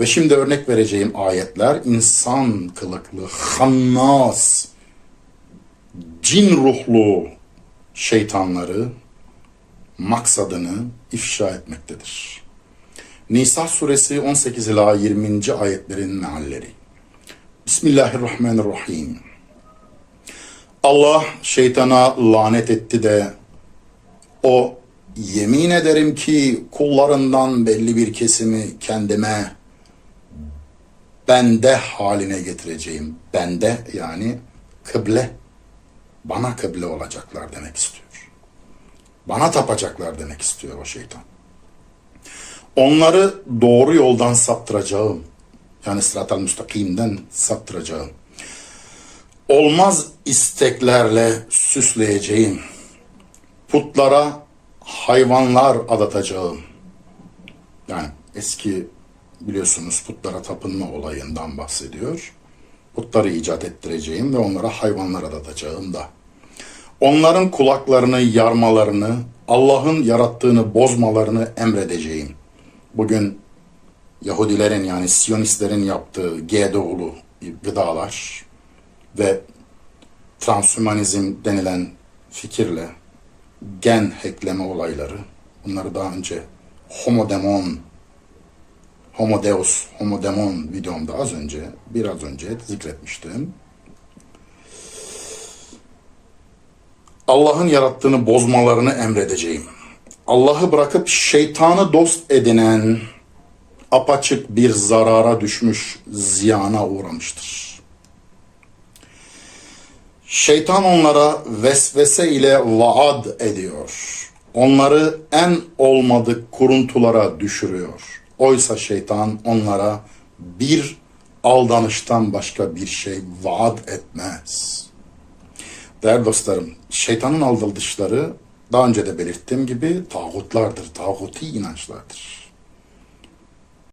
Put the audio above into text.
Ve şimdi örnek vereceğim ayetler insan kılıklı, hannas, cin ruhlu şeytanları maksadını ifşa etmektedir. Nisa suresi 18 ila 20. ayetlerin mealleri. Bismillahirrahmanirrahim. Allah şeytana lanet etti de o yemin ederim ki kullarından belli bir kesimi kendime bende haline getireceğim. Bende yani kıble. Bana kıble olacaklar demek istiyor. Bana tapacaklar demek istiyor o şeytan. Onları doğru yoldan saptıracağım. Yani sıratal müstakimden saptıracağım. Olmaz isteklerle süsleyeceğim. Putlara hayvanlar adatacağım. Yani eski biliyorsunuz putlara tapınma olayından bahsediyor. Putları icat ettireceğim ve onlara hayvanlar adatacağım da. Onların kulaklarını yarmalarını, Allah'ın yarattığını bozmalarını emredeceğim. Bugün Yahudilerin yani Siyonistlerin yaptığı GDO'lu gıdalar ve transhümanizm denilen fikirle gen hackleme olayları bunları daha önce homodemon homodeus homodemon videomda az önce biraz önce zikretmiştim. Allah'ın yarattığını bozmalarını emredeceğim. Allah'ı bırakıp şeytanı dost edinen apaçık bir zarara düşmüş, ziyana uğramıştır. Şeytan onlara vesvese ile vaad ediyor. Onları en olmadık kuruntulara düşürüyor. Oysa şeytan onlara bir aldanıştan başka bir şey vaat etmez. Değerli dostlarım, şeytanın aldatışları daha önce de belirttiğim gibi tağutlardır, tağuti inançlardır.